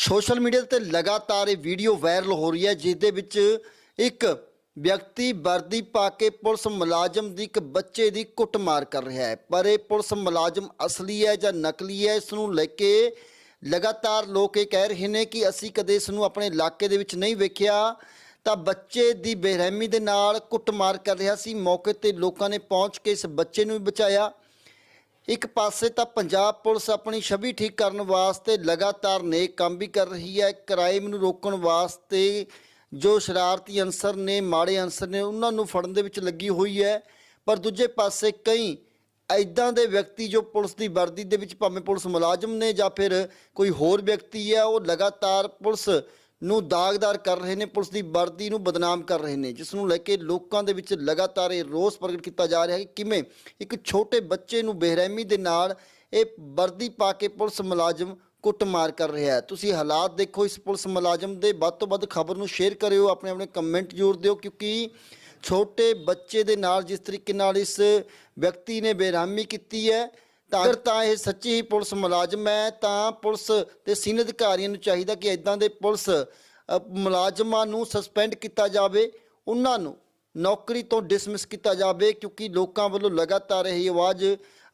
Social media ਤੇ ਲਗਾਤਾਰ ਇਹ ਵੀਡੀਓ ਵਾਇਰਲ ਹੋ ਰਹੀ ਹੈ ਜਿਸ ਦੇ ਵਿੱਚ ਇੱਕ ਵਿਅਕਤੀ ਵਰਦੀ ਪਾ ਕੇ ਪੁਲਿਸ ਮੁਲਾਜ਼ਮ ਦੀ ਇੱਕ ਬੱਚੇ ਦੀ ਕੁੱਟਮਾਰ ਕਰ ਰਿਹਾ ਹੈ। ਪਰ ਇਹ ਪੁਲਿਸ ਮੁਲਾਜ਼ਮ ਅਸਲੀ ਹੈ ਜਾਂ ਨਕਲੀ ਹੈ, ਇਸ ਨੂੰ ਲੈ ਕੇ ਲਗਾਤਾਰ ਲੋਕ ਇਹ ਕਹਿ ਰਹੇ ਨੇ ਕਿ ਅਸੀਂ ਕਦੇ ਇਸ ਨੂੰ ਆਪਣੇ ਇਲਾਕੇ ਦੇ ਵਿੱਚ ਨਹੀਂ ਵੇਖਿਆ। ਤਾਂ ਬੱਚੇ ਦੀ ਬੇਰਹਿਮੀ ਦੇ ਨਾਲ ਕੁੱਟਮਾਰ ਕਰ ਰਿਹਾ ਸੀ। ਮੌਕੇ ਤੇ ਲੋਕਾਂ ਨੇ ਪਹੁੰਚ ਕੇ ਇਸ ਬੱਚੇ ਨੂੰ ਵੀ ਬਚਾਇਆ। ਇੱਕ ਪਾਸੇ ਤਾਂ ਪੰਜਾਬ ਪੁਲਿਸ ਆਪਣੀ ਛਵੀ ਠੀਕ ਕਰਨ ਵਾਸਤੇ ਲਗਾਤਾਰ ਨੇਕ ਕੰਮ ਵੀ ਕਰ ਰਹੀ ਹੈ। ਕ੍ਰਾਈਮ ਨੂੰ ਰੋਕਣ ਵਾਸਤੇ ਜੋ ਸ਼ਰਾਰਤੀ ਅਨਸਰ ਨੇ, ਮਾੜੇ ਅਨਸਰ ਨੇ, ਉਹਨਾਂ ਨੂੰ ਫੜਨ ਦੇ ਵਿੱਚ ਲੱਗੀ ਹੋਈ ਹੈ। ਪਰ ਦੂਜੇ ਪਾਸੇ ਕਈ ਐਦਾਂ ਦੇ ਵਿਅਕਤੀ ਜੋ ਪੁਲਿਸ ਦੀ ਵਰਦੀ ਦੇ ਵਿੱਚ ਭਾਵੇਂ ਪੁਲਿਸ ਮੁਲਾਜ਼ਮ ਨੇ ਜਾਂ ਫਿਰ ਕੋਈ ਹੋਰ ਵਿਅਕਤੀ ਹੈ, ਉਹ ਲਗਾਤਾਰ ਪੁਲਿਸ ਨੂੰ ਦਾਗਦਾਰ ਕਰ ਰਹੇ ਨੇ, ਪੁਲਿਸ ਦੀ ਵਰਦੀ ਨੂੰ ਬਦਨਾਮ ਕਰ ਰਹੇ ਨੇ, ਜਿਸ ਨੂੰ ਲੈ ਕੇ ਲੋਕਾਂ ਦੇ ਵਿੱਚ ਲਗਾਤਾਰ ਇਹ ਰੋਸ ਪ੍ਰਗਟ ਕੀਤਾ ਜਾ ਰਿਹਾ ਹੈ ਕਿ ਕਿਵੇਂ ਇੱਕ ਛੋਟੇ ਬੱਚੇ ਨੂੰ ਬੇਰਹਿਮੀ ਦੇ ਨਾਲ ਇਹ ਵਰਦੀ ਪਾ ਕੇ ਪੁਲਿਸ ਮੁਲਾਜ਼ਮ ਕੁੱਟਮਾਰ ਕਰ ਰਿਹਾ ਹੈ। ਤੁਸੀਂ ਹਾਲਾਤ ਦੇਖੋ, ਇਸ ਪੁਲਿਸ ਮੁਲਾਜ਼ਮ ਦੇ ਵੱਧ ਤੋਂ ਵੱਧ ਖਬਰ ਨੂੰ ਸ਼ੇਅਰ ਕਰਿਓ, ਆਪਣੇ ਆਪਣੇ ਕਮੈਂਟ ਜ਼ਰੂਰ ਦਿਓ, ਕਿਉਂਕਿ ਛੋਟੇ ਬੱਚੇ ਦੇ ਨਾਲ ਜਿਸ ਤਰੀਕੇ ਨਾਲ ਇਸ ਵਿਅਕਤੀ ਨੇ ਬੇਰਹਿਮੀ ਕੀਤੀ ਹੈ ਅਗਰ ਤਾਂ ਇਹ ਸੱਚੀ ਹੀ ਪੁਲਿਸ ਮੁਲਾਜ਼ਮ ਹੈ ਤਾਂ ਪੁਲਿਸ ਤੇ ਸੀਨੀਅਰ ਅਧਿਕਾਰੀਆਂ ਨੂੰ ਚਾਹੀਦਾ ਕਿ ਇਦਾਂ ਦੇ ਪੁਲਿਸ ਮੁਲਾਜ਼ਮਾਂ ਨੂੰ ਸਸਪੈਂਡ ਕੀਤਾ ਜਾਵੇ ਉਹਨਾਂ ਨੂੰ ਨੌਕਰੀ ਤੋਂ ਡਿਸਮਿਸ ਕੀਤਾ ਜਾਵੇ ਕਿਉਂਕਿ ਲੋਕਾਂ ਵੱਲੋਂ ਲਗਾਤਾਰ ਇਹ ਆਵਾਜ਼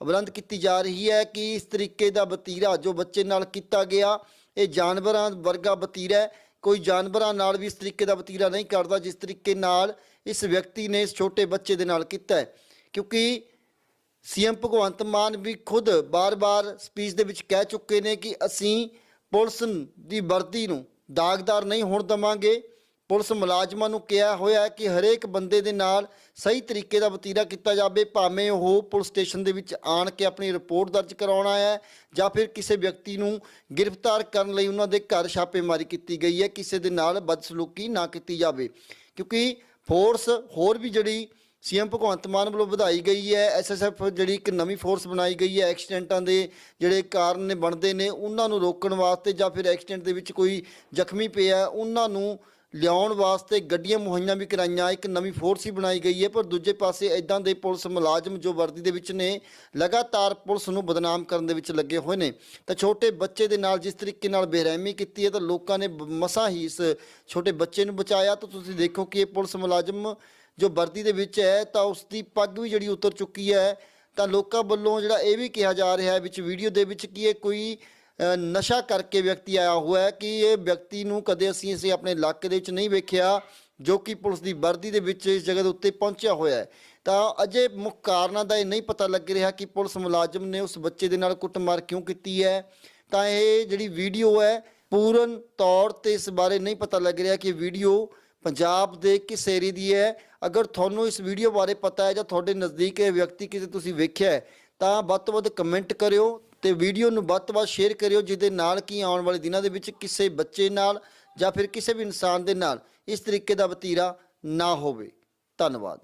ਬੁਲੰਦ ਕੀਤੀ ਜਾ ਰਹੀ ਹੈ ਕਿ ਇਸ ਤਰੀਕੇ ਦਾ ਵਤੀਰਾ ਜੋ ਬੱਚੇ ਨਾਲ ਕੀਤਾ ਗਿਆ ਇਹ ਜਾਨਵਰਾਂ ਵਰਗਾ ਵਤੀਰਾ ਹੈ। ਕੋਈ ਜਾਨਵਰਾਂ ਨਾਲ ਵੀ ਇਸ ਤਰੀਕੇ ਦਾ ਵਤੀਰਾ ਨਹੀਂ ਕਰਦਾ ਜਿਸ ਤਰੀਕੇ ਨਾਲ ਇਸ ਵਿਅਕਤੀ ਨੇ ਇਸ ਛੋਟੇ ਬੱਚੇ ਦੇ ਨਾਲ ਕੀਤਾ ਕਿਉਂਕਿ ਸੀਐਮ ਭਗਵੰਤ ਮਾਨ ਵੀ ਖੁਦ ਬਾਰ-ਬਾਰ ਸਪੀਚ ਦੇ ਵਿੱਚ ਕਹਿ ਚੁੱਕੇ ਨੇ ਕਿ ਅਸੀਂ ਪੁਲਿਸ ਦੀ ਵਰਦੀ ਨੂੰ ਦਾਗਦਾਰ ਨਹੀਂ ਹੋਣ ਦਵਾਂਗੇ। ਪੁਲਿਸ ਮੁਲਾਜ਼ਮਾਂ ਨੂੰ ਕਿਹਾ ਹੋਇਆ ਹੈ ਕਿ ਹਰੇਕ ਬੰਦੇ ਦੇ ਨਾਲ ਸਹੀ ਤਰੀਕੇ ਦਾ ਵਤੀਰਾ ਕੀਤਾ ਜਾਵੇ, ਭਾਵੇਂ ਉਹ ਪੁਲਿਸ ਸਟੇਸ਼ਨ ਦੇ ਵਿੱਚ ਆਣ ਕੇ ਆਪਣੀ ਰਿਪੋਰਟ ਦਰਜ ਕਰਾਉਣਾ ਹੈ ਜਾਂ ਫਿਰ ਕਿਸੇ ਵਿਅਕਤੀ ਨੂੰ ਗ੍ਰਿਫਤਾਰ ਕਰਨ ਲਈ ਉਹਨਾਂ ਦੇ ਘਰ ਛਾਪੇਮਾਰੀ ਕੀਤੀ ਗਈ ਹੈ। ਕਿਸੇ ਦੇ ਨਾਲ ਬਦਸਲੂਕੀ ਨਾ ਕੀਤੀ ਜਾਵੇ, ਕਿਉਂਕਿ ਫੋਰਸ ਹੋਰ ਵੀ ਜਿਹੜੀ ਸੀਐਮ ਭਗਵੰਤ ਮਾਨ ਵੱਲੋਂ ਵਧਾਈ ਗਈ ਹੈ ਐਸਐਸਐਫ ਜਿਹੜੀ ਇੱਕ ਨਵੀਂ ਫੋਰਸ ਬਣਾਈ ਗਈ ਹੈ, ਐਕਸੀਡੈਂਟਾਂ ਦੇ ਜਿਹੜੇ ਕਾਰਨ ਨੇ, ਬਣਦੇ ਨੇ, ਉਹਨਾਂ ਨੂੰ ਰੋਕਣ ਵਾਸਤੇ ਜਾਂ ਫਿਰ ਐਕਸੀਡੈਂਟ ਦੇ ਵਿੱਚ ਕੋਈ ਜ਼ਖਮੀ ਪਿਆ, ਉਹਨਾਂ ਨੂੰ ਲਿਆਉਣ ਵਾਸਤੇ ਗੱਡੀਆਂ ਮੁਹੱਈਆ ਵੀ ਕਰਾਈਆਂ, ਇੱਕ ਨਵੀਂ ਫੋਰਸ ਹੀ ਬਣਾਈ ਗਈ ਹੈ, ਪਰ ਦੂਜੇ ਪਾਸੇ ਇਦਾਂ ਦੇ ਪੁਲਿਸ ਮੁਲਾਜ਼ਮ ਜੋ ਵਰਦੀ ਦੇ ਵਿੱਚ ਨੇ, ਲਗਾਤਾਰ ਪੁਲਿਸ ਨੂੰ ਬਦਨਾਮ ਕਰਨ ਦੇ ਵਿੱਚ ਲੱਗੇ ਹੋਏ ਨੇ। ਤਾਂ ਛੋਟੇ ਬੱਚੇ ਦੇ ਨਾਲ ਜਿਸ ਤਰੀਕੇ ਨਾਲ ਬੇਰਹਿਮੀ ਕੀਤੀ ਹੈ, ਤਾਂ ਲੋਕਾਂ ਨੇ ਬ- ਮਸਾਂ ਹੀ ਇਸ ਛੋਟੇ ਬੱਚੇ ਨੂੰ ਬਚਾਇਆ। ਤਾਂ ਤੁਸੀਂ ਦੇਖੋ ਕਿ ਇਹ ਪੁਲਿਸ ਮੁਲਾਜ਼ਮ ਜੋ ਵਰਦੀ ਦੇ ਵਿੱਚ ਹੈ, ਤਾਂ ਉਸ ਦੀ ਪੱਗ ਵੀ ਜਿਹੜੀ ਉਤਰ ਚੁੱਕੀ ਹੈ। ਤਾਂ ਲੋਕਾਂ ਵੱਲੋਂ ਜਿਹੜਾ ਇਹ ਵੀ ਕਿਹਾ ਜਾ ਰਿਹਾ ਹੈ ਵਿੱਚ ਵੀਡੀਓ ਦੇ ਵਿੱਚ ਕਿ ਇਹ ਕੋਈ ਨਸ਼ਾ ਕਰਕੇ ਵਿਅਕਤੀ ਆਇਆ ਹੋਇਆ ਹੈ ਕਿ ਇਹ ਵਿਅਕਤੀ ਨੂੰ ਕਦੇ ਅਸੀਂ ਇਸੇ ਆਪਣੇ ਇਲਾਕੇ ਦੇ ਵਿੱਚ ਨਹੀਂ ਵੇਖਿਆ, ਜੋ ਕਿ ਪੁਲਿਸ ਦੀ ਵਰਦੀ ਦੇ ਵਿੱਚ ਇਸ ਜਗ੍ਹਾ ਦੇ ਉੱਤੇ ਪਹੁੰਚਿਆ ਹੋਇਆ ਹੈ। ਤਾਂ ਅਜੇ ਮੁੱਖ ਕਾਰਨਾਂ ਦਾ ਇਹ ਨਹੀਂ ਪਤਾ ਲੱਗ ਰਿਹਾ ਕਿ ਪੁਲਿਸ ਮੁਲਾਜ਼ਮ ਨੇ ਉਸ ਬੱਚੇ ਦੇ ਨਾਲ ਕੁੱਟਮਾਰ ਕਿਉਂ ਕੀਤੀ ਹੈ। ਤਾਂ ਇਹ ਜਿਹੜੀ ਵੀਡੀਓ ਹੈ, ਪੂਰਨ ਤੌਰ ਤੇ ਇਸ ਬਾਰੇ ਨਹੀਂ ਪਤਾ ਲੱਗ ਰਿਹਾ ਕਿ ਵੀਡੀਓ ਪੰਜਾਬ ਦੇ ਕਿਸ ਏਰੀਏ ਦੀ ਹੈ? ਅਗਰ ਤੁਹਾਨੂੰ ਇਸ ਵੀਡੀਓ ਬਾਰੇ ਪਤਾ ਹੈ ਜਾਂ ਤੁਹਾਡੇ ਨਜ਼ਦੀਕ ਇਹ ਵਿਅਕਤੀ ਕਿਤੇ ਤੁਸੀਂ ਵੇਖਿਆ ਹੈ, ਤਾਂ ਵੱਧ ਤੋਂ ਵੱਧ ਕਮੈਂਟ ਕਰਿਓ ਤੇ ਵੀਡੀਓ ਨੂੰ ਵੱਧ ਤੋਂ ਵੱਧ ਸ਼ੇਅਰ ਕਰਿਓ, ਜਿਹਦੇ ਨਾਲ ਕੀ ਆਉਣ ਵਾਲੇ ਦਿਨਾਂ ਦੇ ਵਿੱਚ ਕਿਸੇ ਬੱਚੇ ਨਾਲ ਜਾਂ ਫਿਰ ਕਿਸੇ ਵੀ ਇਨਸਾਨ ਦੇ ਨਾਲ ਇਸ ਤਰੀਕੇ ਦਾ ਵਤੀਰਾ ਨਾ ਹੋਵੇ। ਧੰਨਵਾਦ।